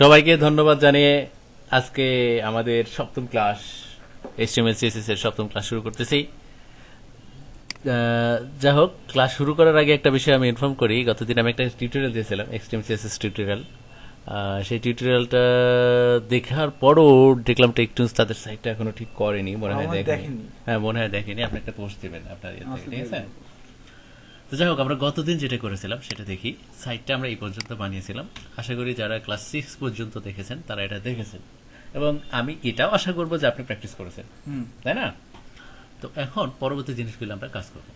সবাইকে ধন্যবাদ জানিয়ে আজকে আমাদের সপ্তম ক্লাস এইচটিএমএল সিএসএস এর সপ্তম ক্লাস শুরু করতেছি। যা হোক ক্লাস শুরু করার আগে একটা বিষয় আমি ইনফর্ম করি। গতদিন আমি একটা টিউটোরিয়াল দিয়েছিলাম এক্সট্রিম সিএসএস টিউটোরিয়াল সেই টিউটোরিয়ালটা দেখার পরও দেখলাম টেকটুন্স তাদের সাইটটা এখনও ঠিক করেনি মনে হয় দেখেনি। হ্যাঁ মনে হয় দেখেনি। আপনি একটা পোস্ট দেবেন আপনার ইয়ে ঠিক আছে। তো যাই হোক আমরা গতদিন যেটা করেছিলাম সেটা দেখি। সাইটটা আমরা এই পর্যন্ত বানিয়েছিলাম। আশা করি যারা ক্লাস সিক্স পর্যন্ত দেখেছেন তারা এটা দেখেছেন। এবং আমি এটাও আশা করব যে আপনি প্র্যাকটিস করেছেন। তাই না? তো এখন পরবর্তী জিনিসগুলো আমরা কাজ করব।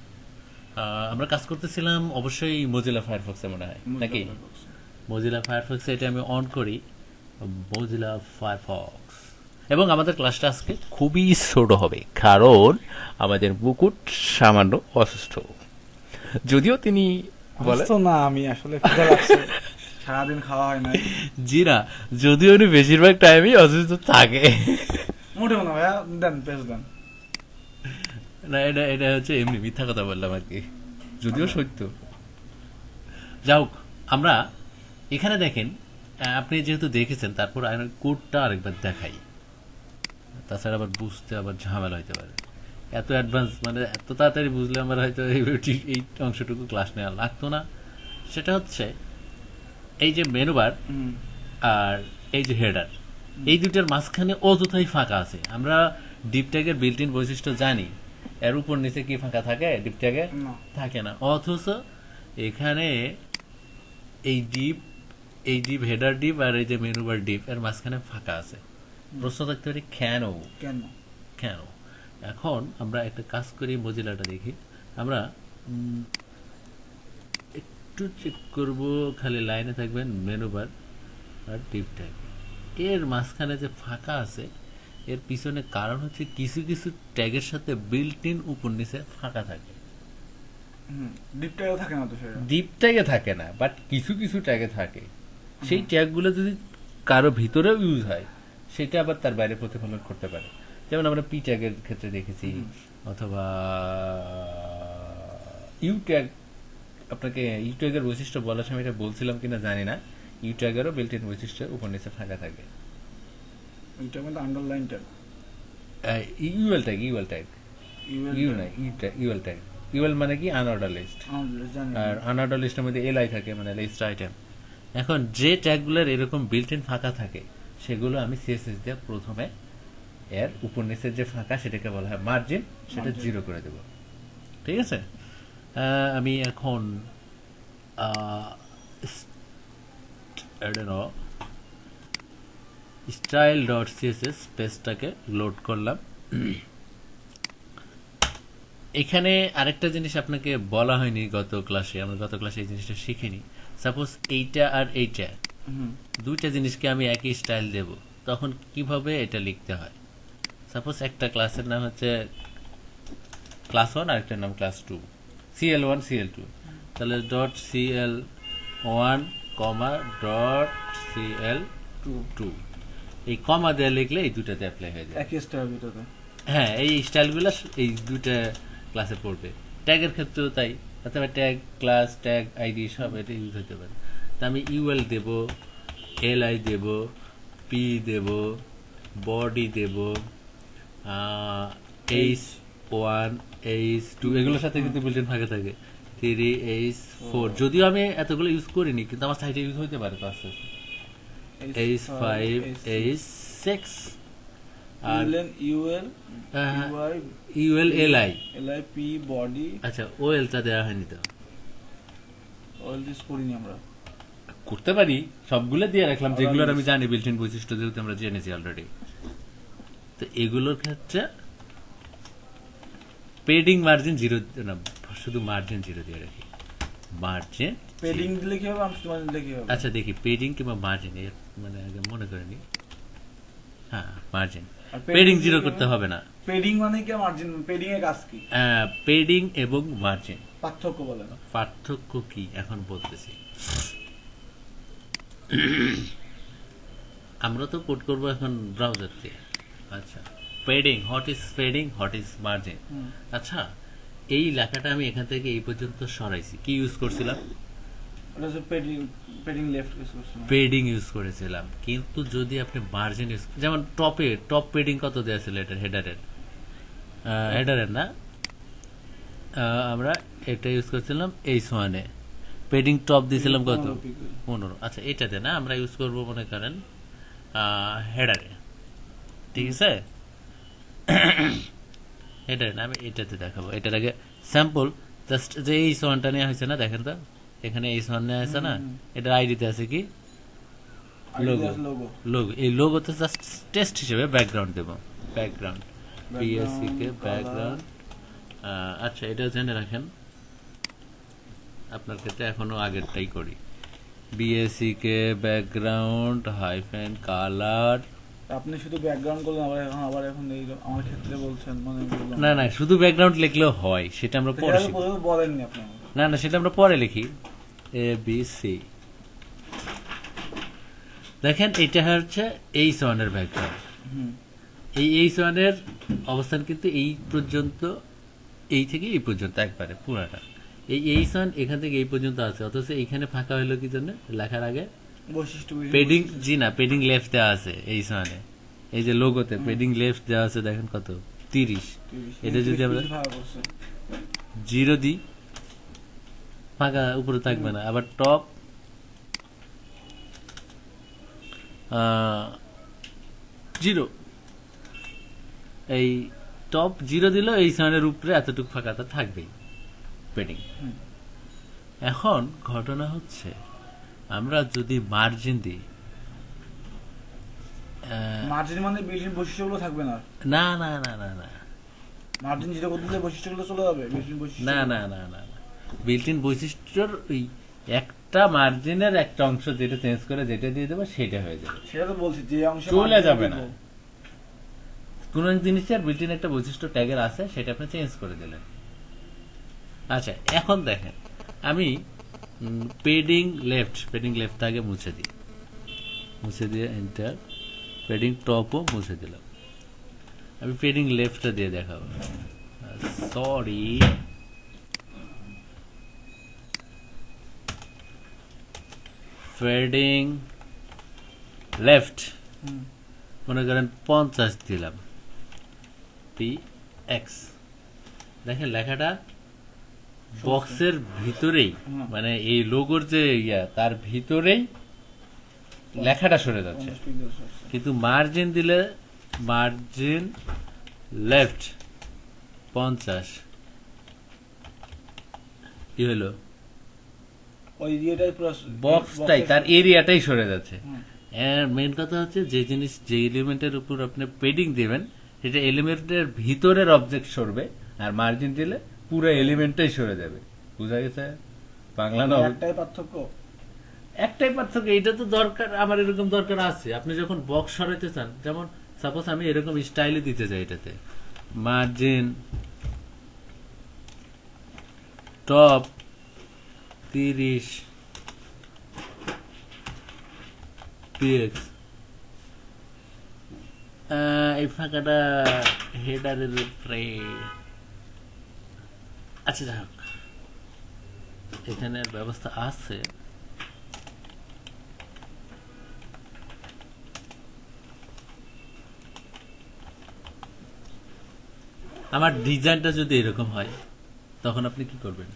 আমরা কাজ করতেছিলাম অবশ্যই মজিলা ফায়ারফক্সে মনে হয় নাকি? মজিলা ফায়ারফক্সে এটা আমি অন করি মজিলা ফায়ারফক্স এবং আমাদের ক্লাসটা আজকে খুবই ছোট হবে কারণ আমাদের মুকুট সামান্য অসুস্থ। যদিও তিনি বলে না আমি আসলে সারাদিন খাওয়া হয় না জি না যদিও উনি বেশিরভাগ টাইমই অসুস্থ থাকে। মোটেও না ভাইয়া দেন পেস দেন। না এটা এটা হচ্ছে এমনি মিথ্যা কথা বললাম আর কি। যদিও সত্য। হোক আমরা এখানে দেখেন আপনি যেহেতু দেখেছেন তারপর কোডটা আরেকবার দেখাই। তাছাড়া আবার বুঝতে আবার ঝামেলা হইতে পারে। এত অ্যাডভান্স মানে এত তাড়াতাড়ি বুঝলে আমার হয়তো এই এই অংশটুকু ক্লাস নেওয়া লাগতো না। সেটা হচ্ছে এই যে মেনু বার আর এই যে হেডার এই দুটার মাঝখানে অযথাই ফাঁকা আছে। আমরা ডিপ ট্যাগের বিল্ট ইন বৈশিষ্ট্য জানি। এর উপর নিচে কি ফাঁকা থাকে? ডিপ ট্যাগে না। থাকে না। অথচ এখানে এই ডিপ এই ডিপ হেডার ডিপ আর এই যে মেনুবার ডিপ এর মাঝখানে ফাঁকা আছে। প্রশ্ন থাকতে পারে কেন? কেন? কেন? এখন আমরা একটা কাজ করি মজিলাটা দেখি। আমরা একটু চেক করব খালি লাইনে থাকবেন মেনু বার আর টিপ ট্যাগ এর মাঝখানে যে ফাঁকা আছে এর পিছনে কারণ হচ্ছে কিছু কিছু ট্যাগের সাথে বিল্ট ইন উপর নিচে ফাঁকা থাকে। থাকে না তো ডিপ ট্যাগে থাকে না বাট কিছু কিছু ট্যাগে থাকে। সেই ট্যাগগুলো যদি কারও ভিতরেও ইউজ হয় সেটা আবার তার বাইরে প্রতিফলন করতে পারে। যেমন আমরা পি ট্যাগের ক্ষেত্রে দেখেছি অথবা ইউ ট্যাগ আপনাকে ইউ ট্যাগের বৈশিষ্ট্য বলার সময় এটা বলছিলাম কিনা জানি না। ইউ ট্যাগেরও বিল্ট ইন বৈশিষ্ট্য উপর নিচে ফাঁকা থাকে ওইটা কিন্তু underline tag UL tag UL tag U নাই ইউএল ট্যাগ ইউএল মানে কি? আনঅর্ডার লিস্ট আর আনঅর্ডার লিস্টের মধ্যে এলআই থাকে মানে লিস্ট আইটেম এখন যে ট্যাগগুলোর এরকম বিল্ট ইন ফাঁকা থাকে সেগুলো আমি সিএসএস দিয়ে প্রথমে এর উপর নিচের যে ফাঁকা সেটাকে বলা হয় মার্জিন সেটা জিরো করে দেব। ঠিক আছে? আমি এখন স্টাইল ডট সিএসএস পেজটাকে লোড করলাম। এখানে আরেকটা জিনিস আপনাকে বলা হয়নি গত ক্লাসে আমরা গত ক্লাসে এই জিনিসটা শিখিনি। সাপোজ এইটা আর এইটা দুইটা জিনিসকে আমি একই স্টাইল দেব তখন কীভাবে এটা লিখতে হয়? সাপোজ একটা ক্লাসের নাম হচ্ছে ক্লাস ওয়ান আর একটার নাম class two CL one CL two তাহলে dot CL one comma dot CL two two এই কমা দেওয়া লিখলে এই দুটাতে অ্যাপ্লাই হয়ে যায়। একই স্টাইল হ্যাঁ এই স্টাইলগুলো এই দুটা ক্লাসে পড়বে। ট্যাগের ক্ষেত্রেও তাই। অথবা ট্যাগ ক্লাস ট্যাগ আইডি সব এটা ইউজ হতে পারে। তা আমি ইউএল দেব এল আই দেব পি দেব বডি দেব এইচ ওয়ান এইচ টু এগুলোর সাথে কিন্তু বিল্ডিং ফাঁকে থাকে। থ্রি এইচ ফোর যদিও আমি এতগুলো ইউজ করিনি কিন্তু আমার সাইটে ইউজ হতে পারে তো আস্তে আস্তে। H five H six R UL UL UI UL L I P body আচ্ছা ও এলটা দেওয়া হয়নি তো? অয়েল দিস করিনি আমরা। করতে পারি সবগুলো দিয়ে রাখলাম যেগুলোর আমি জানি বিল্ট ইন বৈশিষ্ট্য যেহেতু আমরা জেনেছি অলরেডি তো এগুলোর ক্ষেত্রে পেডিং মার্জিন জিরো না শুধু মার্জিন জিরো দিয়ে রাখি। মার্জিন পেডিং দিলে কি হবে? আমি তোমার দিলে কি হবে? আচ্ছা দেখি পেডিং কিংবা মার্জিন মানে আগে মনে করে নি। হ্যাঁ মার্জিন পেডিং জিরো করতে হবে না। পেডিং মানে কি? মার্জিন পেডিং এর কাজ কি? পেডিং এবং মার্জিন পার্থক্য বলে না পার্থক্য কি? এখন বলতেছি। আমরা তো কোড করব এখন ব্রাউজার দিয়ে। আচ্ছা। Padding what is padding what is margin আচ্ছা এই লেখাটা আমি এখান থেকে এই পর্যন্ত সরাইছি। কি ইউজ করছিলাম? পেডিং ইউজ করছিলাম। কিন্তু যদি আপনি মার্জিন ইউজ যেমন টপে টপ পেডিং কত দেওয়া ছিল এটার হেডারের হেডারের না? আমরা এটা ইউজ করছিলাম এইচ ওয়ানে পেডিং টপ দিয়েছিলাম কত? পনেরো আচ্ছা এটাতে না আমরা ইউজ করব মনে করেন হেডারে ঠিক আছে হেডারে না আমি এটাতে দেখাবো এটার আগে স্যাম্পল জাস্ট যে এই ওয়ানটা নেওয়া হয়েছে না দেখেন তো এখানে এই ওয়ান নেওয়া হয়েছে না এটার আইডিতে আছে কি লোগো লোগো এই লোগোতে জাস্ট টেস্ট হিসেবে ব্যাকগ্রাউন্ড দেবো ব্যাকগ্রাউন্ড পিএসসি কে ব্যাকগ্রাউন্ড আচ্ছা এটাও জেনে রাখেন আপনার ক্ষেত্রে এখনও আগেরটাই করি বিএসসি কে ব্যাকগ্রাউন্ড হাইফেন কালার আপনি শুধু ব্যাকগ্রাউন্ড করলেন আবার এখন আবার এখন এই আমার ক্ষেত্রে বলছেন মানে না না শুধু ব্যাকগ্রাউন্ড লিখলেও হয় সেটা আমরা পরে তো শিখব। বলেননি আপনি না না সেটা আমরা পরে লিখি। এ বি সি দেখেন এটা হচ্ছে এই সনের ব্যাকগ্রাউন্ড হুম। এই এইচ ওয়ানের অবস্থান কিন্তু এই পর্যন্ত এই থেকে এই পর্যন্ত একবারে পুরাটা। এই এইচ ওয়ান এখান থেকে এই পর্যন্ত আছে অথচ এইখানে ফাঁকা হলো কি জন্য? লেখার আগে বৈশিষ্ট্য পেডিং জি না পেডিং লেফট দেওয়া আছে ওয়ানে এই যে লোগোতে পেডিং লেফট দেওয়া আছে দেখেন কত? তিরিশ। এটা যদি আমরা জিরো দিই ফাঁকা উপরে থাকবে না। আবার টপ জিরো। এই টপ জিরো দিল এই সানের উপরে এতটুকু ফাঁকাটা থাকবেই পেডিং এখন ঘটনা হচ্ছে আমরা যদি মার্জিন দিই মার্জিন মানে বিল্ডিং বৈশিষ্ট্যগুলো থাকবে না। না না না না না। মার্জিন জিরো করে দিলে বৈশিষ্ট্যগুলো চলে যাবে বিল্ডিং বৈশিষ্ট্য। না না না না না। বিল্ট বৈশিষ্ট্যর ওই একটা মার্জিনের একটা অংশ যেটা চেঞ্জ করে যেটা দিয়ে দেবো সেটা হয়ে যাবে। সেটা তো বলছি যে অংশ চলে যাবে না। কোন জিনিসের বিল্ট ইন একটা বৈশিষ্ট্য ট্যাগের আছে সেটা আপনি চেঞ্জ করে দিলেন। আচ্ছা এখন দেখেন আমি পেডিং লেফট পেডিং লেফট আগে মুছে দিই। মুছে দিয়ে এন্টার পেডিং টপও মুছে দিলাম। আমি পেডিং লেফটটা দিয়ে দেখাবো। সরি ফেডিং লেফট মনে করেন পঞ্চাশ দিলাম। পি এক্স দেখেন লেখাটা বক্সের ভিতরেই মানে এই লোগোর যে ইয়া তার ভিতরেই লেখাটা সরে যাচ্ছে। কিন্তু মার্জিন দিলে মার্জিন লেফট পঞ্চাশ। কি হলো? বক্সটাই তার এরিয়াটাই সরে যাচ্ছে। এর মেন কথা হচ্ছে যে জিনিস যে এলিমেন্টের উপর আপনি পেডিং দিবেন সেটা এলিমেন্টের ভিতরের অবজেক্ট সরবে আর মার্জিন দিলে পুরো এলিমেন্টটাই সরে যাবে। বুঝা গেছে? বাংলা না একটাই পার্থক্য। একটাই পার্থক্য এটা তো দরকার আমার এরকম দরকার আছে। আপনি যখন বক্স সরাইতে চান যেমন সাপোজ আমি এরকম স্টাইলে দিতে চাই এটাতে। মার্জিন টপ তিরিশ পিএক্স এই ফাঁকাটা হেডারের উপরে। আচ্ছা যাই এখানে ব্যবস্থা আছে। আমার ডিজাইনটা যদি এরকম হয়, তখন আপনি কি করবেন?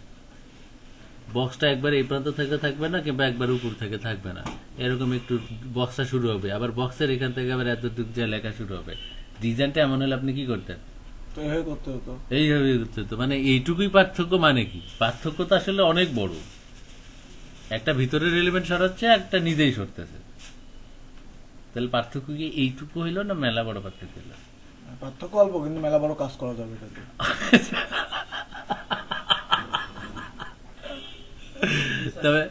বক্সটা একবার এই প্রান্ত থেকে থাকবে না কিংবা একবার উপর থেকে থাকবে না? এরকম একটু বক্সটা শুরু হবে। আবার বক্সের এখান থেকে আবার এতটুকু যে লেখা শুরু হবে। ডিজাইনটা এমন হলে আপনি কি করতেন? করতে হতো। এইভাবে করতে হতো। মানে এইটুকুই পার্থক্য মানে কি? পার্থক্য তো আসলে অনেক বড়। একটা ভিতরের এলিমেন্ট সরাচ্ছে একটা নিজেই সরতেছে। তাহলে পার্থক্য কি এইটুকু হইল না মেলা বড় পার্থক্য হইল? পার্থক্য অল্প কিন্তু মেলা বড় কাজ করা যাবে এটাতে। তবে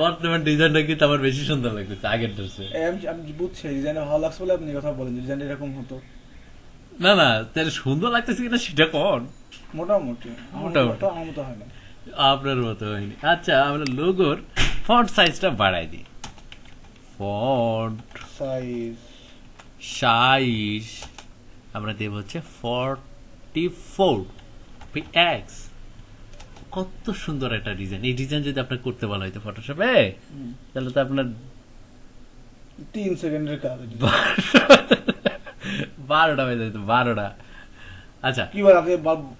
বর্তমান ডিজাইনটা কিন্তু আমার বেশি সুন্দর লাগতেছে আগের ড্রেসে আমি আমি বুঝছি ডিজাইনটা ভালো লাগছে বলে আপনি কথা বলেন ডিজাইনটা এরকম হতো। না না তাহলে সুন্দর লাগতেছে কিনা সেটা কন? মোটামুটি। মোটামুটি। আমার মতো হয় না। আপনার মতো হয়নি। আচ্ছা আমরা লোগোর ফন্ট সাইজটা বাড়াই দিই। Font size. সাইজ আমরা দেব হচ্ছে ফর্টি ফোর এক্স। কত সুন্দর একটা ডিজাইন। এই ডিজাইন যদি আপনার করতে বলা হয়তো ফটোশপে তাহলে তো আপনার তিন সেকেন্ডের কাজ। বারোটা বেজে যেত বারোটা। আচ্ছা। কি বল আপনি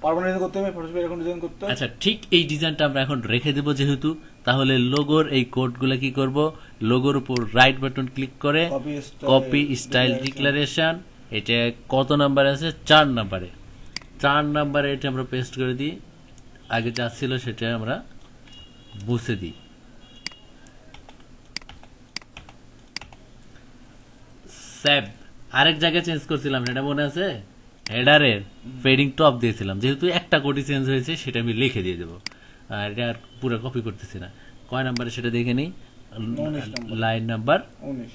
পারমানেন্ট করতে হবে? ফটোশপে এরকম ডিজাইন করতে আচ্ছা ঠিক এই ডিজাইনটা আমরা এখন রেখে দেবো যেহেতু। তাহলে লোগোর এই কোডগুলো কি করব? লোগোর উপর রাইট বাটন ক্লিক করে কপি স্টাইল। ডিক্লারেশন এটা কত নাম্বার আছে? চার নাম্বারে চার নাম্বারে এটা আমরা পেস্ট করে দিই। আগে যা ছিল সেটা আমরা মুছে দিই। স্যাব আরেক জায়গায় চেঞ্জ করছিলাম সেটা মনে আছে? হেডারের ফেডিং টপ দিয়েছিলাম। যেহেতু একটা কোটি চেঞ্জ হয়েছে সেটা আমি লিখে দিয়ে দেবো। আর এটা আর পুরো কপি করতেছি না। কয় নাম্বারে সেটা দেখে নিই? Line number. উনিশ।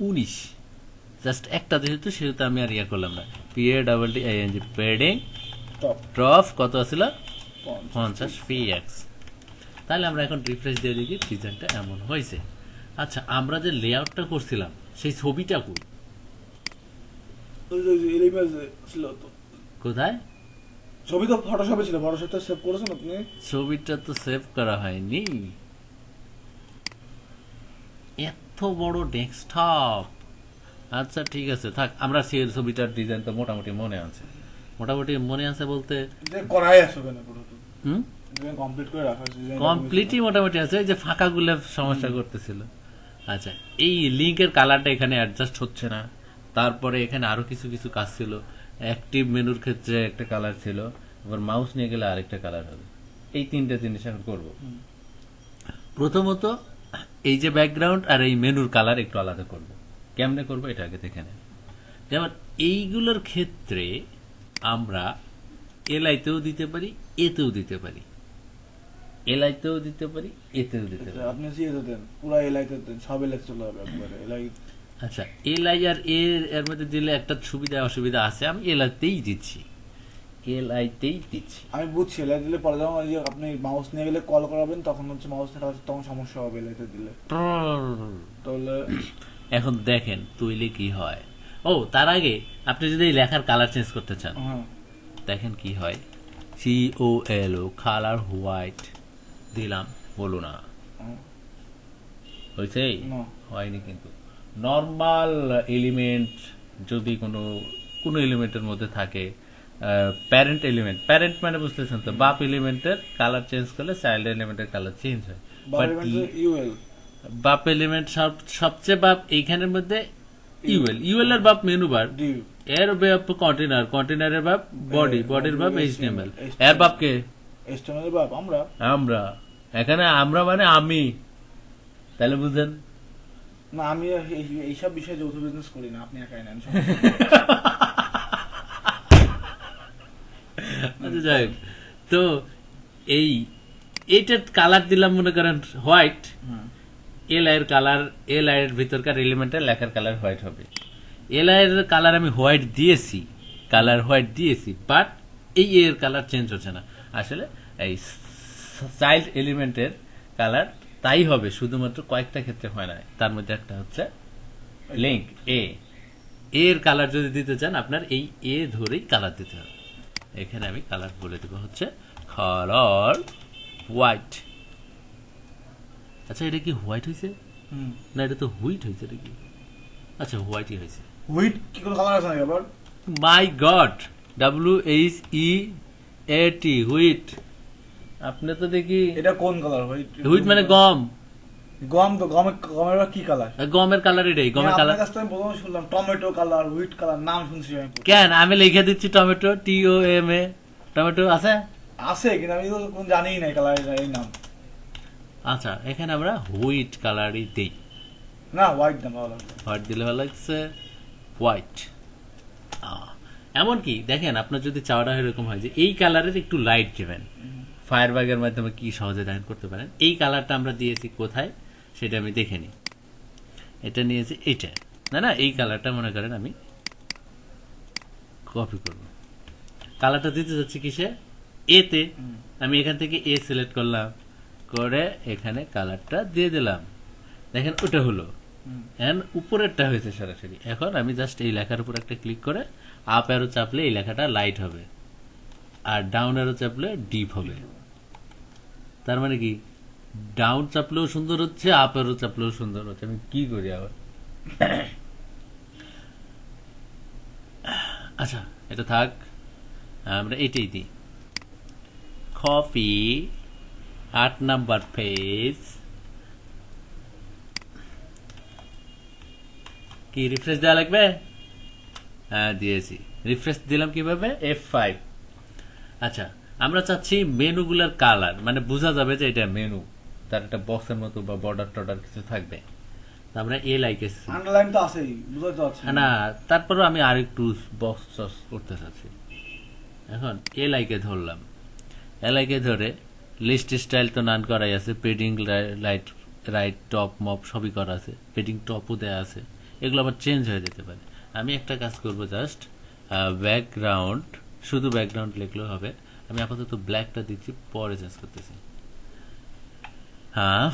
উনিশ। জাস্ট একটা যেহেতু সেহেতু আমি আর ইয়া করলাম না। P A double I N G padding top কত আছিল? পঞ্চাশ। ফি এক্স তাহলে আমরা এখন রিফ্রেশ দিয়ে দেখি ডিজাইনটা এমন হয়েছে। আচ্ছা আমরা যে লেআউটটা করছিলাম সেই ছবিটা কই ওই যে- ওই যে এর image ছিল তো। কোথায়? ছবি তো ফটোশপে ছিল ফটোশপটা সেভ করেছেন আপনি? ছবিটা তো সেভ করা হয়নি। এত বড় ডেস্কটপ আচ্ছা ঠিক আছে থাক আমরা সেই ছবিটার ডিজাইন তো মোটামুটি মনে আছে। মোটামুটি মনে আছে বলতে করাই আসবে না হুম? কমপ্লিটই মোটামুটি আছে যে ফাঁকাগুলো সমস্যা করতেছিল। আচ্ছা এই লিঙ্কের কালারটা এখানে অ্যাডজাস্ট হচ্ছে না। তারপরে এখানে আরও কিছু কিছু কাজ ছিল। অ্যাক্টিভ মেনুর ক্ষেত্রে একটা কালার ছিল। এবার মাউস নিয়ে গেলে আরেকটা কালার হবে। এই তিনটা জিনিস এখন করব। প্রথমত এই যে ব্যাকগ্রাউন্ড আর এই মেনুর কালার একটু আলাদা করব। কেমনে করব এটা আগে দেখে নেন। যেমন এইগুলোর ক্ষেত্রে আমরা এলআইতেও দিতে পারি এতেও দিতে পারি। এলআইতেও দিতে পারি এতেও দিতে পারি। আপনি সিএতে দেন পুরো এলাইতে দেন সব এলাই চলে যাবে একবারে। এলাই আচ্ছা এল আই আর এর এর মধ্যে দিলে একটা সুবিধা অসুবিধা আছে? আমি এলআইতেই দিচ্ছি। এলআইতেই দিচ্ছি। আমি বুঝছি এল আই দিলে পরে যখন ওই যে আপনি মাউস নিয়ে গেলে কল করাবেন তখন হচ্ছে মাউস নিয়ে তখন সমস্যা হবে এল এলাইতে দিলে। তাহলে এখন দেখেন তুইলে কি হয়? ও তার আগে আপনি যদি এই লেখার কালার চেঞ্জ করতে চান হ্যাঁ। দেখেন কি হয়? C O L O colour white দিলাম বলো না। হ্যাঁ। হয়েছে হয়নি কিন্তু। নর্মাল এলিমেন্ট যদি কোনো কোনো এলিমেন্টের মধ্যে থাকে প্যারেন্ট এলিমেন্ট প্যারেন্ট মানে বুঝতেছেন তো বাপ এলিমেন্টের কালার চেঞ্জ করলে চাইল্ড এলিমেন্টের কালার চেঞ্জ হয়। ইউএল বাপ এলিমেন্ট সব সবচেয়ে বাপ এইখানের মধ্যে ইউএল ইউএল এর বাপ মেনু বার এর বাপ কন্টেনার কন্টেনারের বাপ বডি বডির বাপ এইচটিএমএল এর বাপ কে? এস্টেমের বাপ আমরা। আমরা। এখানে আমরা মানে আমি। তাহলে বুঝেন? না আমি এই- এইসব বিষয়ে যৌথ বিজনেস করি না আপনি একাই নেন আচ্ছা যাই হোক। তো এই এইটার কালার দিলাম মনে করেন হোয়াইট। এল আইয়ের কালার এল আইয়ের ভিতরকার এলিমেন্টের লেখার কালার হোয়াইট হবে এল আইয়ের কালার আমি হোয়াইট দিয়েছি কালার হোয়াইট দিয়েছি বাট এই এর কালার চেঞ্জ হচ্ছে না আসলে এই চাইল্ড এলিমেন্টের কালার তাই হবে শুধুমাত্র কয়েকটা ক্ষেত্রে হয় না। তার মধ্যে একটা হচ্ছে লিঙ্ক এ এর কালার যদি দিতে চান আপনার এই এ ধরেই কালার দিতে হবে। এখানে আমি কালার বলে দেবো হচ্ছে কালার হোয়াইট আচ্ছা এটা কি হোয়াইট হয়েছে। না এটা তো হুইট হয়েছে এটা কি আচ্ছা হোয়াইটই হয়েছে হুইট কি কোনো কালার আছে নাকি আবার? My god W H E A T wheat আপনি তো দেখি এটা কোন কালার হুইট হুইট মানে গম। গম তো গমের গমের কি কালার গমের কালার এটাই গমের কালার আপনার কাছ আমি প্রথমে শুনলাম টমেটো কালার হুইট কালার নাম শুনছি আমি। কেন? আমি লিখে দিচ্ছি tomato T O M A tomato আছে? আছে কিন্তু আমি তো কোন জানিই না কালার এই নাম। আচ্ছা এখানে আমরা হুইট কালারই দিই। না হোয়াইট নাম ভালো হোয়াইট দিলে ভালো লাগছে হোয়াইট এমনকি দেখেন আপনার যদি চাওয়াটা এরকম হয় যে এই কালারের একটু লাইট দেবেন। ফায়ার বাগের মাধ্যমে কি সহজে ডাইন করতে পারেন? এই কালারটা আমরা দিয়েছি কোথায়? সেটা আমি দেখে নিই। এটা নিয়েছি এইটা। না না এই কালারটা মনে করেন আমি কপি করব। কালারটা দিতে যাচ্ছি কিসে? এতে আমি এখান থেকে এ সিলেক্ট করলাম। করে এখানে কালারটা দিয়ে দিলাম। দেখেন ওটা হলো। এখন উপরেরটা হয়েছে সরাসরি। এখন আমি জাস্ট এই লেখার উপর একটা ক্লিক করে আপ অ্যারো চাপলে এই লেখাটা লাইট হবে। আর ডাউন অ্যারো চাপলে ডিপ হবে। তার মানে কি? ডাউন চাপলেও সুন্দর হচ্ছে আপেরও চাপলেও সুন্দর হচ্ছে। আমি কি করি আবার? আচ্ছা এটা থাক। আমরা এটাই দিই। কফি, আট নাম্বার পেজ কি রিফ্রেশ দেওয়া লাগবে? হ্যাঁ দিয়েছি। রিফ্রেশ দিলাম কীভাবে? এফ ফাইভ আচ্ছা আমরা চাচ্ছি মেনুগুলার কালার মানে বোঝা যাবে যে এটা মেনু তার একটা বক্সের মতো বা বর্ডার টর্ডার কিছু থাকবে। আমরা এ লাইকেছি আন্ডারলাইন তো আছেই বুঝতে তো পারছি না। তারপরেও আমি আরেকটু বক্স টক্স করতে চাচ্ছি। এখন এ লাইকে ধরলাম এ লাইকে ধরে লিস্ট স্টাইল তো নান করাই আছে পেডিং লাইট রাইট টপ মপ সবই করা আছে পেডিং টপও দেওয়া আছে। এগুলো আবার চেঞ্জ হয়ে যেতে পারে। আমি একটা কাজ করব জাস্ট ব্যাকগ্রাউন্ড শুধু ব্যাকগ্রাউন্ড লিখলেও হবে। আমি আপাতত ব্ল্যাকটা দিচ্ছি পরে চেঞ্জ করতেছি। হ্যাঁ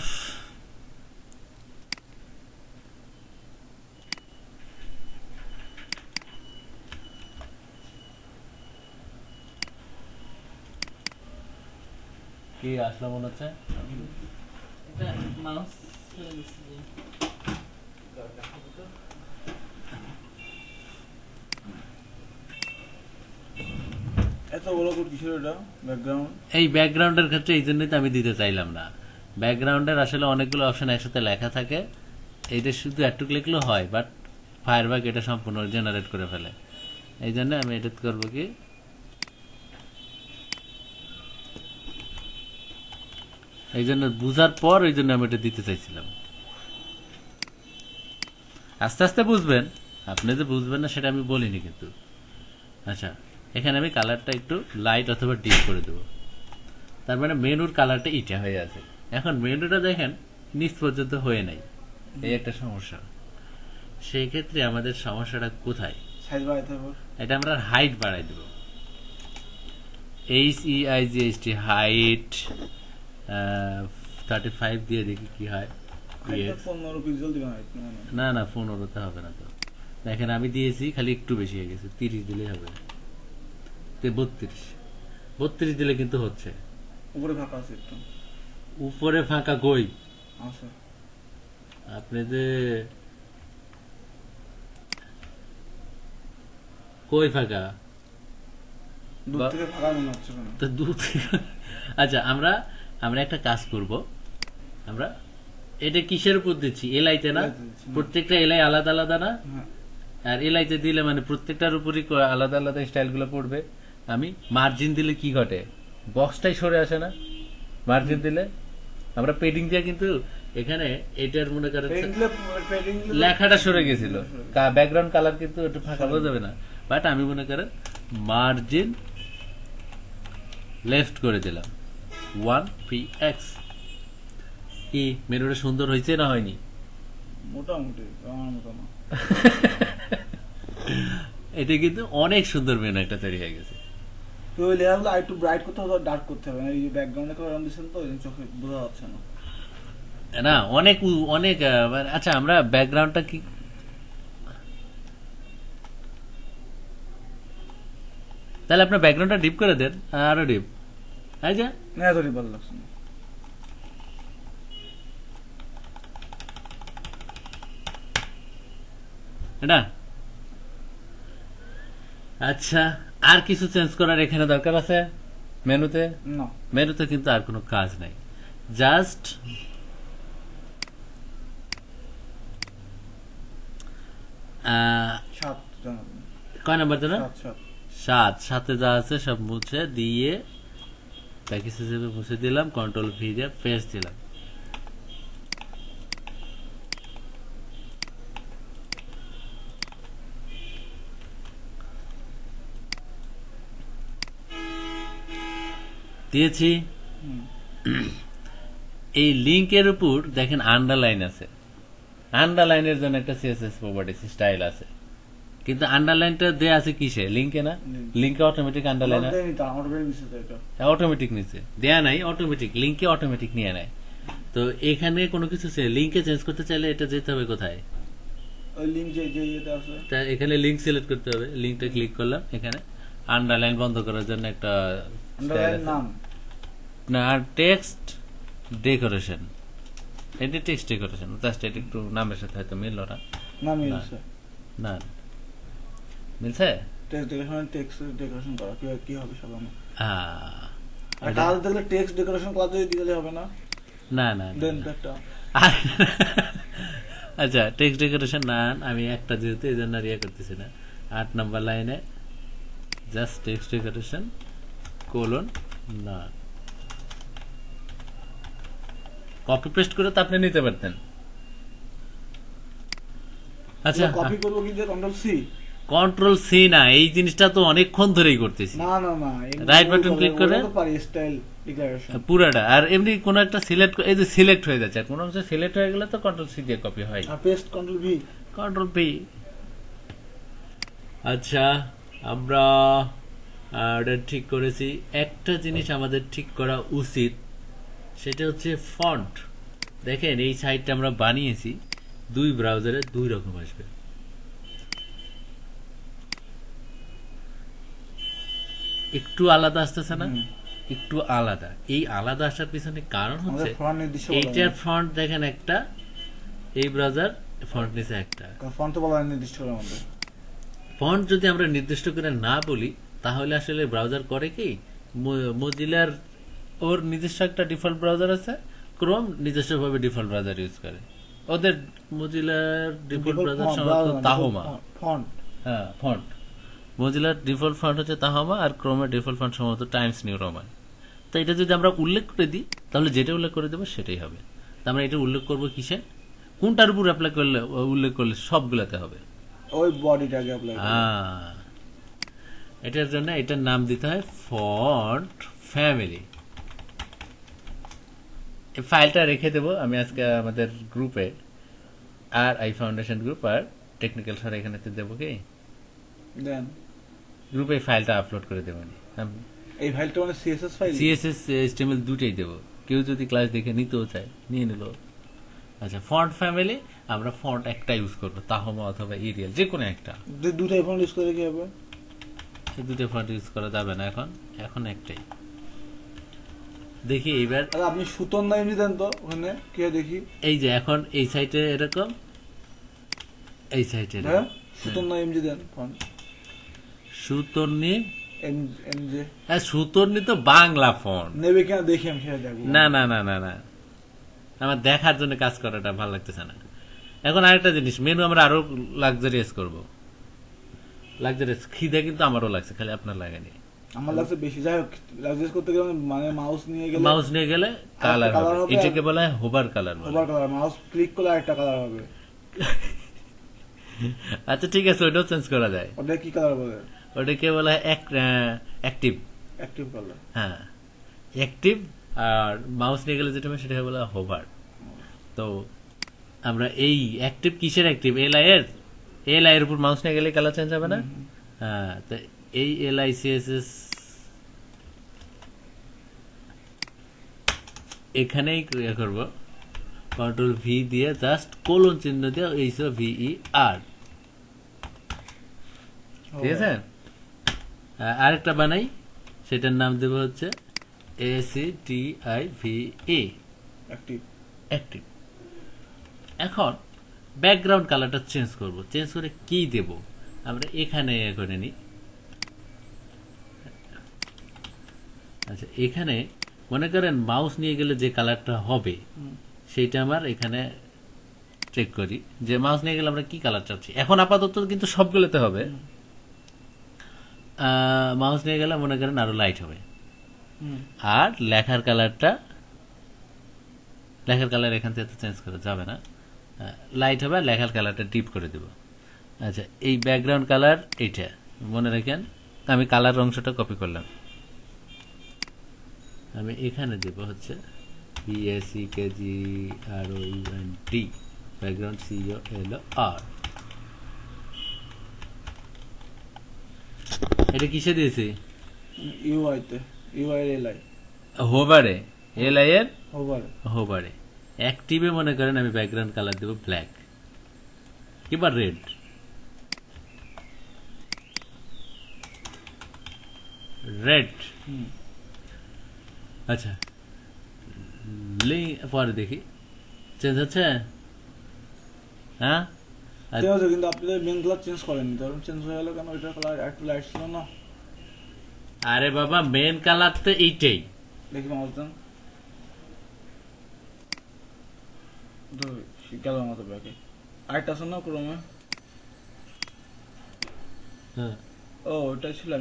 কি আসলো মনে হচ্ছে? এটা মাউস হয়ে গেছে যে। ব্যাকগ্রাউন্ড এই ব্যাকগ্রাউন্ডের ক্ষেত্রে এই জন্যই তো আমি দিতে চাইলাম না। ব্যাকগ্রাউন্ডের আসলে অনেকগুলো অপশন একসাথে লেখা থাকে। এইটা শুধু একটুক লিখলেও হয় বাট ফায়ারবাগ এটা সম্পূর্ণ জেনারেট করে ফেলে। এই জন্য আমি এটা করব কি? এই জন্য বুঝার পর ওই জন্য আমি এটা দিতে চাইছিলাম। আস্তে আস্তে বুঝবেন। আপনি যে বুঝবেন না, সেটা আমি বলিনি কিন্তু। আচ্ছা। এখানে আমি কালারটা একটু লাইট অথবা ডিপ করে দেবো। তার মানে মেনুর কালারটা ইটা হয়ে আছে। এখন মেনুটা দেখেন নিচ পর্যন্ত হয়ে নাই। এই একটা সমস্যা। সেই ক্ষেত্রে আমাদের সমস্যাটা কোথায়? এটা আমরা হাইট বাড়াই দেব। H E I G H T height thirty five দিয়ে দেখি কি হয়। Height, না, না। না না ওরতে হবে না তো। দেখেন আমি দিয়েছি খালি একটু বেশি হয়ে গেছে তিরিশ দিলেই হবে। বত্রিশ। বত্রিশ দিলে কিন্তু হচ্ছে। উপরে ফাঁকা আছে একটু। উপরে ফাঁকা কই? আপনি যে কই ফাঁকা? আচ্ছা আমরা আমরা একটা কাজ করব। আমরা এটা কিসের উপর দিচ্ছি? এলাইতে না। প্রত্যেকটা এলাই আলাদা আলাদা না? হ্যাঁ। আর এলাইতে দিলে মানে প্রত্যেকটার উপরই আলাদা আলাদা স্টাইলগুলো পড়বে। আমি মার্জিন দিলে কি ঘটে? বক্সটাই সরে আসে না। মার্জিন দিলে? আমরা পেডিং দিয়ে কিন্তু এখানে এটার মনে করেন লেখাটা সরে গেছিল। ব্যাকগ্রাউন্ড কালার কিন্তু একটু ফাঁকা বোঝা যাবে না। বাট আমি মনে করেন মার্জিন লেফট করে দিলাম। ওয়ান পি এক্স কি মেনুটা সুন্দর হয়েছে না হয়নি? মোটামুটি এটা কিন্তু অনেক সুন্দর মেনু একটা তৈরি হয়ে গেছে। তো ওই লেয়ারগুলো আর একটু ব্রাইট করতে হবে ডার্ক করতে হবে। এই ব্যাকগ্রাউন্ডে করে দিচ্ছেন তো চোখে বোঝা যাচ্ছে না। না অনেক অনেক আচ্ছা আমরা ব্যাকগ্রাউন্ডটা কি? তাহলে আপনার ব্যাকগ্রাউন্ডটা ডিপ করে দেন আরও ডিপ যে? না এতটাই ভালো লাগছে না। এটা আচ্ছা আর কিছু চেঞ্জ করার এখানে দরকার আছে? মেনুতে? মেনুতে কিন্তু আর কোনো কাজ নাই। জাস্ট কয় নাম্বার যেন সাত সাথে যা আছে সব মুছে দিয়ে প্যাকেজ হিসেবে মুছে দিলাম কন্ট্রোল ভি দিয়ে পেজ দিলাম। দিয়েছি। এই লিংকের উপর দেখেন আন্ডারলাইন আছে। আন্ডারলাইনের জন্য একটা সিএসএস প্রপার্টিস স্টাইল আছে কিন্তু আন্ডারলাইনটা দেয়া আছে কিসে? লিংকে না. লিংকে অটোমেটিক আন্ডারলাইন এটা। অটোমেটিক নিচে। দেয়া নাই অটোমেটিক লিংকে অটোমেটিক নিয়ে নেয়। তো এখানে কোনো কিছু লিংকে চেঞ্জ করতে চাইলে এটা যেতে হবে কোথায়? লিঙ্ক আছে। এখানে লিংক সিলেক্ট করতে হবে। লিংকটা ক্লিক করলাম এখানে। আন্ডারলাইন বন্ধ করার জন্য একটা style আন্ডারলাইন আছে। টেক্সট ডেকোরেশন এটা টেক্সট ডেকোরেশন জাস্ট এটা একটু নামের সাথে হয়তো মিললো না। না মিলছে। না মিলছে? টেক্সট ডেকোরেশন টেক্সট ডেকোরেশন করা। কি কি হবে সাধারণত আহ, আর কাজ দেখলে টেক্সট ডেকোরেশন করা যদি দিলে হবে না? না না না, দেন একটা আচ্ছা টেক্সট ডেকোরেশন না আমি একটা যেহেতু এই জন্য ইয়ে করতেছি না। আট নাম্বার লাইনে জাস্ট টেক্সট ডেকোরেশন কোলন না। কপি পেস্ট করে তো আপনি নিতে পারতেন। আচ্ছা কপি করব কি দিয়ে কন্ট্রোল সি কন্ট্রোল সি না এই জিনিসটা তো অনেকক্ষণ ধরেই করতেছি। না না না Right button click করে? স্টাইল ডিক্লারেশন পুরাটা। আর এমনি কোন একটা সিলেক্ট এই যে সিলেক্ট হয়ে যাচ্ছে কোনো অংশ সিলেক্ট হয়ে গেলে তো কন্ট্রোল সি দিয়ে কপি হয়। আর paste control V control P আচ্ছা আমরা ওটা ঠিক করেছি একটা জিনিস আমাদের ঠিক করা উচিত সেটা হচ্ছে ফন্ট দেখেন এই সাইটটা আমরা বানিয়েছি দুই ব্রাউজারে দুই রকম আসবে। একটু আলাদা আসতেছে না? একটু আলাদা। এই আলাদা আসার পিছনে কারণ হচ্ছে এইটার ফ্রন্ট দেখেন একটা এই ব্রাউজার ফ্রন্ট নিচে একটা। ফ্রন্ট তো বলা নির্দিষ্ট ফন্ট যদি আমরা নির্দিষ্ট করে না বলি তাহলে আসলে ব্রাউজার করে কি? মজিলার ওর নিজস্ব একটা ডিফল্ট ব্রাউজার আছে ক্রোম নিজস্বভাবে ডিফল্ট ব্রাউজার ইউজ করে। ওদের মজিলার ডিফল্ট ব্রাউজার সম্ভবত তাহমা। ফন্ট হ্যাঁ ফন্ট মজিলার ডিফল্ট ফন্ট হচ্ছে তাহমা আর ক্রোমের ডিফল্ট ফন্ট সম্ভবত টাইমস নিউ রোমান। তো এটা যদি আমরা উল্লেখ করে দিই তাহলে যেটা উল্লেখ করে দেবো সেটাই হবে। তা আমরা এটা উল্লেখ করব কিসে কোনটার উপর অ্যাপ্লাই করলে উল্লেখ করলে সবগুলোতে হবে। ওই বডিটাকে অ্যাপ্লাই আহ, এটার জন্য এটার নাম দিতে হয় ফন্ট ফ্যামিলি এই ফাইলটা রেখে দেবো আমি আজকে আমাদের গ্রুপে আর আই ফাউন্ডেশন গ্রুপ আর টেকনিক্যাল স্যার এখানে তো দেবো কি? দেন। গ্রুপে ফাইলটা আপলোড করে দেবো এই ফাইলটা মানে সিএসএস ফাইল সিএসএস এইচটিএমএল দুটেই দেবো। কেউ যদি ক্লাস দেখে নিতেও চায় নিয়ে নিল। আচ্ছা ফন্ট ফ্যামিলি আমরা ফন্ট একটা ইউজ করব তাহমা অথবা ইরিয়াল যে কোনো একটা দুটাই ফোন ইউজ করে কি হবে? দুটো ফন্ট ইউজ করা যাবে না এখন এখন একটাই। দেখি এইবার। আপনি সুতন না এমনি দেন তো ওখানে কি দেখি? এই যে এখন এই সাইটে এরকম এই সাইটে হ্যাঁ? সুতন না এমজি দেন ফোন এম জে হ্যাঁ তো বাংলা ফন্ট নেবে কিনা দেখি আমি সেটা দেখব। না না না না না। আমার দেখার জন্য কাজ করাটা ভালো লাগতেছে না। এখন আরেকটা জিনিস মেনু আমরা আরও লাক্সারিয়াস করব। লাক্সারিয়াস খিদে কিন্তু আমারও লাগছে খালি আপনার লাগেনি। আমার লাগছে বেশি। যাই হোক করতে গেলে মানে মাউস নিয়ে গেলে মাউস নিয়ে গেলে কালার হবে। এটাকে বলা হয় hover colour colour mouse click করলে আরেকটা কালার হবে। আচ্ছা ঠিক আছে ওইটাও চেঞ্জ করা যায়। ওটা কি কালার বলে? ওটাকে বলা হয় অ্যাক্টিভ অ্যাক্টিভ কালার হ্যাঁ অ্যাক্টিভ আর মাউস নিয়ে গেলে যেটা সেটা বলা হোভার তো আমরা এই অ্যাক্টিভ কিসের অ্যাক্টিভ এল আই এর এল আই এর উপর মাউস নিয়ে গেলে কালার চেঞ্জ হবে না? হ্যাঁ তো এই L I C S S এখানেই ইয়ে করব। কন্ট্রোল ভি দিয়ে জাস্ট কোলন চিহ্ন দিয়ে এই ভিই আর ঠিক আছে? আরেকটা বানাই। সেটার নাম দেব হচ্ছে A C T I V A active active এখন ব্যাকগ্রাউন্ড কালারটা চেঞ্জ করব। চেঞ্জ করে কি দেব? আমরা এখানে করে নিই। আচ্ছা এখানে মনে করেন মাউস নিয়ে গেলে যে কালারটা হবে সেইটা আমার এখানে চেক করি। যে মাউস নিয়ে গেলে আমরা কি কালার চাচ্ছি? এখন আপাতত কিন্তু সবগুলোতে হবে। মাউস নিয়ে গেলে মনে করেন আরও লাইট হবে। আর লেখার কালারটা লেখার কালার এখান থেকে চেঞ্জ করা যাবে না। লাইট হবে আর লেখার কালারটা ডিপ করে দেব। আচ্ছা এই ব্যাকগ্রাউন্ড কালার এইটা মনে রাখেন আমি কালার অংশটা কপি করলাম। আমি এখানে দেব হচ্ছে B A C K G R O U N T background C O L R এটা কিসে দিয়েছি? ইউআই তে ইউআই এল আই হোবারে এল আই এর? ওভার হোবারে অ্যাক্টিভে মনে করেন আমি ব্যাকগ্রাউন্ড কালার দেবো ব্ল্যাক কিংবা রেড রেড আচ্ছা। লিঙ্ক পরে দেখি। চেঞ্জ হচ্ছে? হ্যাঁ? আছে কিন্তু আপনি মেন কালার চেঞ্জ করেননি। তখন চেঞ্জ হয়ে গেল কেন? ওইটার কালার একটু লাইট ছিল না। আরে বাবা মেন কালার তো এইটাই। দেখি মাউস দেন তো গেল আমাদের ব্যাগে আরেকটা আছে না ক্রমে? হ্যাঁ। ও ওটা ছিল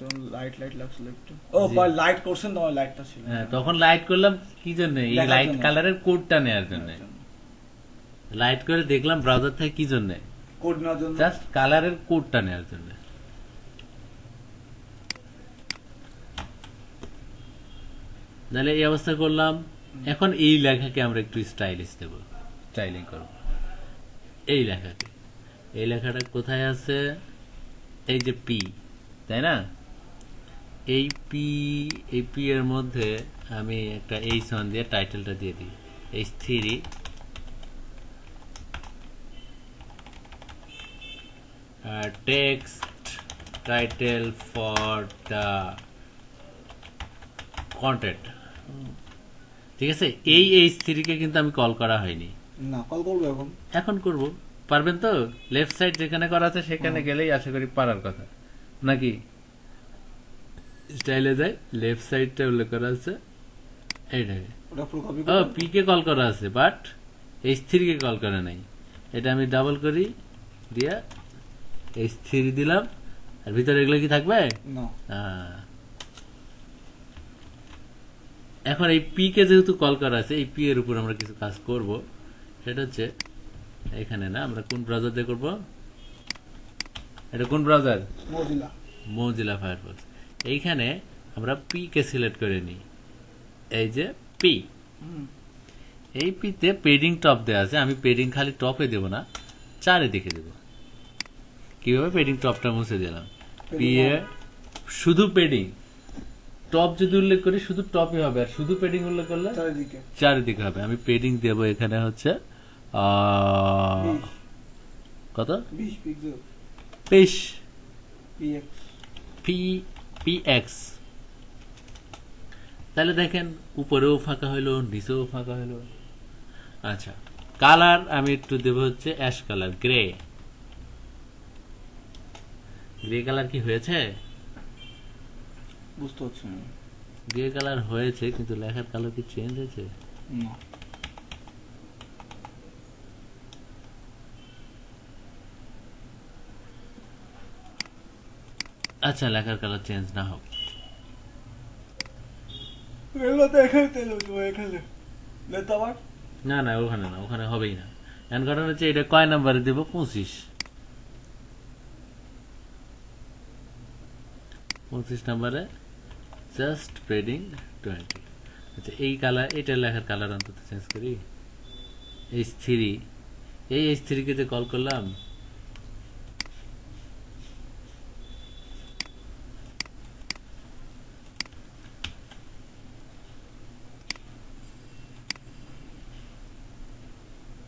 তখন লাইট লাইট লাগছিল একটু। ও জি। লাইট করছেন তোমার লাইটটা ছিল। হ্যাঁ, তখন লাইট করলাম কি জন্য? এই লাইট কালারের কোডটা নেওয়ার জন্য। লাইট করে দেখলাম ব্রাউজার থেকে কি জন্য? কোড নেওয়ার জন্য। জাস্ট কালারের কোডটা নেওয়ার জন্য। তাহলে এই অবস্থা করলাম। এখন এই লেখাকে আমরা একটু স্টাইলিশ দেব। স্টাইলিং করব। এই লেখাকে এই লেখাটা কোথায় আছে? এই যে পি তাই না? এই পি এই পি এর মধ্যে আমি একটা এইচ ওয়ান দিয়ে টাইটেলটা দিয়ে দিই। H three text title for the content ঠিক আছে? এই এইচ থ্রিকে কিন্তু আমি কল করা হয়নি। না কল করব এখন। এখন করব। পারবেন তো? লেফট সাইড যেখানে করা আছে সেখানে গেলেই আশা করি পারার কথা। নাকি? স্টাইলে যায় লেফট সাইডটা উল্লেখ করা আছে। এইটাকে ও পি কে কল করা আছে বাট এইচ থ্রি কে কল করা নাই। এটা আমি ডাবল করি দিয়া এইচ থ্রি দিলাম। আর ভিতরে এগুলো কি থাকবে। এখন এই পি কে যেহেতু কল করা আছে এই পি এর উপর আমরা কিছু কাজ করব। সেটা হচ্ছে এখানে না আমরা কোন ব্রাউজার দিয়ে করব? এটা কোন ব্রাউজার মজিলা ফায়ারফক্স এইখানে আমরা পি কে সিলেক্ট করে নিই। এই যে পি এই পিতে পেডিং টপ দেওয়া আছে আমি পেডিং খালি টপে দেব না চারিদিকে দেব। কীভাবে পেডিং টপটা মুছে দিলাম? পি এ শুধু পেডিং টপ যদি উল্লেখ করি শুধু টপই হবে আর শুধু পেডিং উল্লেখ করলে? চারিদিকে। চারিদিকে হবে। আমি পেডিং দেব এখানে হচ্ছে কত বিশ পি পি এক্স তাহলে দেখেন উপরেও ফাঁকা হইল নিচেও ফাঁকা হইল আচ্ছা কালার আমি একটু দেবো হচ্ছে ash colour grey grey colour কি হয়েছে বুঝতে পারছি না। গ্রে কালার হয়েছে কিন্তু লেখার কালার কি চেঞ্জ হয়েছে না। আচ্ছা লেখার কালার চেঞ্জ না হোক। এখানে এখানে। না না ওখানে না ওখানে হবেই না। কারণ হচ্ছে এটা কয় নাম্বারে দেবো? পঁচিশ। পঁচিশ নাম্বারে জাস্ট পেডিং টোয়েন্টি আচ্ছা এই কালার এটা লেখার কালার অন্তত চেঞ্জ করি। এইচ থ্রি এই এইচ থ্রিকে যে কল করলাম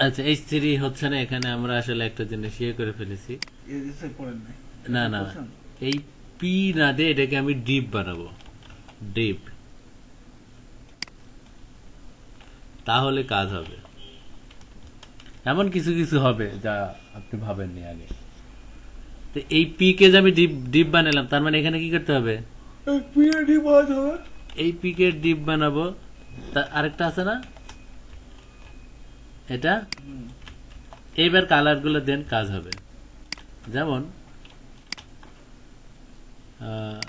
আচ্ছা এইচ থ্রি হচ্ছে না এখানে আমরা আসলে একটা জিনিস ইয়ে করে ফেলেছি। না না এই পি না দিয়ে এটাকে আমি ডিপ বানাবো। ডিপ। তাহলে কাজ হবে। এমন কিছু কিছু হবে যা আপনি ভাবেননি আগে। তো এই পি কে যে আমি ডিপ ডিপ বানালাম তার মানে এখানে কি করতে হবে? এই পিএডি বাদ হবে। এই পি কে ডিপ বানাবো। তা আরেকটা আছে না? এটা? এইবার কালারগুলো দেন কাজ হবে। যেমন আহ,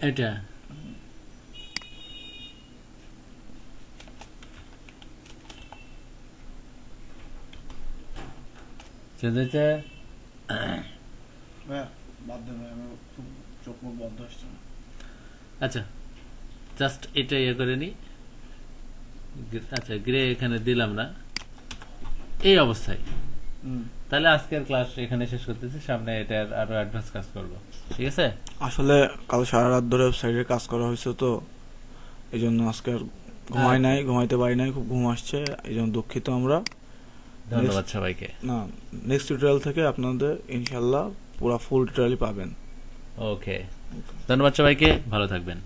এটা। আসছে না। আচ্ছা। জাস্ট এটা ইয়ে করে নি। আচ্ছা গ্রে এখানে দিলাম না। এই অবস্থায়। তাহলে আজকের ক্লাস এখানে শেষ করতেছি সামনে এটার আরও অ্যাডভান্স কাজ করব। ঠিক আছে? আসলে কাল সারা রাত ধরে ওয়েবসাইটে কাজ করা হয়েছে তো এই জন্য আজকে আর ঘুমাই নাই ঘুমাইতে পারি নাই খুব ঘুম আসছে এই জন্য দুঃখিত আমরা। ধন্যবাদ সবাইকে। না নেক্সট টিউটোরিয়াল থেকে আপনাদের ইনশাল্লাহ পুরো ফুল টিউটোরিয়াল পাবেন। ওকে ধন্যবাদ সবাইকে ভালো থাকবেন।